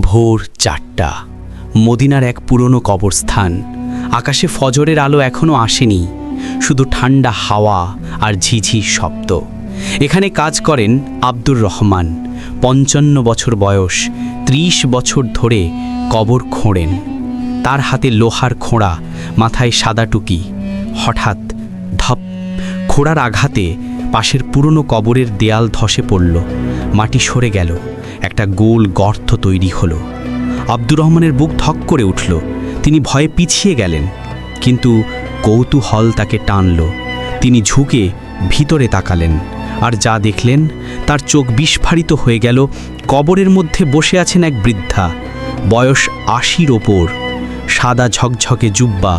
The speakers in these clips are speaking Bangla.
ভোর চারটা। মদিনার এক পুরনো কবরস্থান। আকাশে ফজরের আলো এখনও আসেনি। শুধু ঠান্ডা হাওয়া আর ঝিঝি শব্দ। এখানে কাজ করেন আব্দুর রহমান। পঞ্চান্ন বছর বয়স, ত্রিশ বছর ধরে কবর খোঁড়েন। তার হাতে লোহার খোঁড়া, মাথায় সাদা টুকি হঠাৎ ধপ, খোঁড়ার আঘাতে পাশের পুরনো কবরের দেয়াল ধসে পড়ল। মাটি সরে গেল। একটা গোল গর্ত তৈরি হলো। আব্দুর রহমানের বুক ধক করে উঠল। তিনি ভয়ে পিছিয়ে গেলেন, কিন্তু কৌতূহল তাকে টানল। তিনি ঝুঁকে ভিতরে তাকালেন আর যা দেখলেন তার চোখ বিস্ফারিত হয়ে গেল। কবরের মধ্যে বসে আছেন এক বৃদ্ধা। বয়স আশির ওপর। সাদা ঝকঝকে জুব্বা,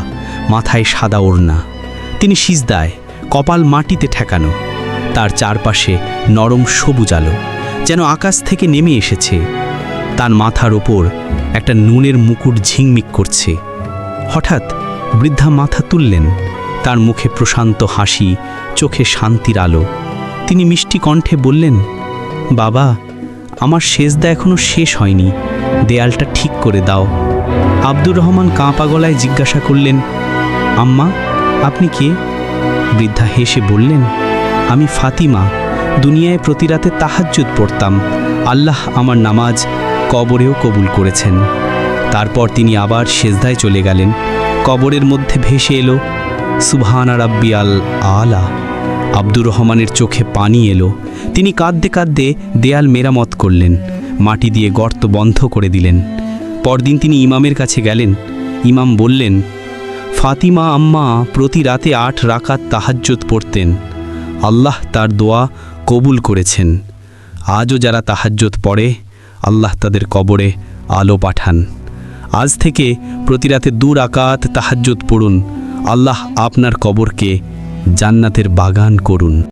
মাথায় সাদা ওড়না। তিনি সিজদায়, কপাল মাটিতে ঠেকানো। তার চারপাশে নরম সবুজ আলো। যেন আকাশ থেকে নেমে এসেছে। তার মাথার ওপর একটা নুনের মুকুট ঝিংমিক করছে। হঠাৎ বৃদ্ধা মাথা তুললেন। তার মুখে প্রশান্ত হাসি, চোখে শান্তির আলো। তিনি মিষ্টি কণ্ঠে বললেন, বাবা, আমার সেজদা এখনও শেষ হয়নি। দেয়ালটা ঠিক করে দাও। আব্দুর রহমান কাঁপা গলায় জিজ্ঞাসা করলেন, আম্মা, আপনি কে? বৃদ্ধা হেসে বললেন, আমি ফাতিমা। দুনিয়ায় প্রতি রাতে তাহাজ্জুদ পড়তাম। আল্লাহ আমার নামাজ কবরেও কবুল করেছেন। তারপর তিনি আবার সেজদায় চলে গেলেন। কবরের মধ্যে ভেসে এলো, সুবহানা আল আলা। আব্দুর রহমানের চোখে পানি এলো। তিনি কাঁদতে কাঁদতে দেয়াল মেরামত করলেন, মাটি দিয়ে গর্ত বন্ধ করে দিলেন। পরদিন তিনি ইমামের কাছে গেলেন। ইমাম বললেন, ফাতিমা আম্মা প্রতি রাতে আট রাকাত তাহাজ্জুদ পড়তেন। আল্লাহ তার দোয়া কবুল করেছেন। আজও যারা তাহাজ্যত পড়ে, আল্লাহ তাদের কবরে আলো পাঠান। আজ থেকে প্রতি রাতে আকাত তাহাজ্যত পড়ুন। আল্লাহ আপনার কবরকে জান্নাতের বাগান করুন।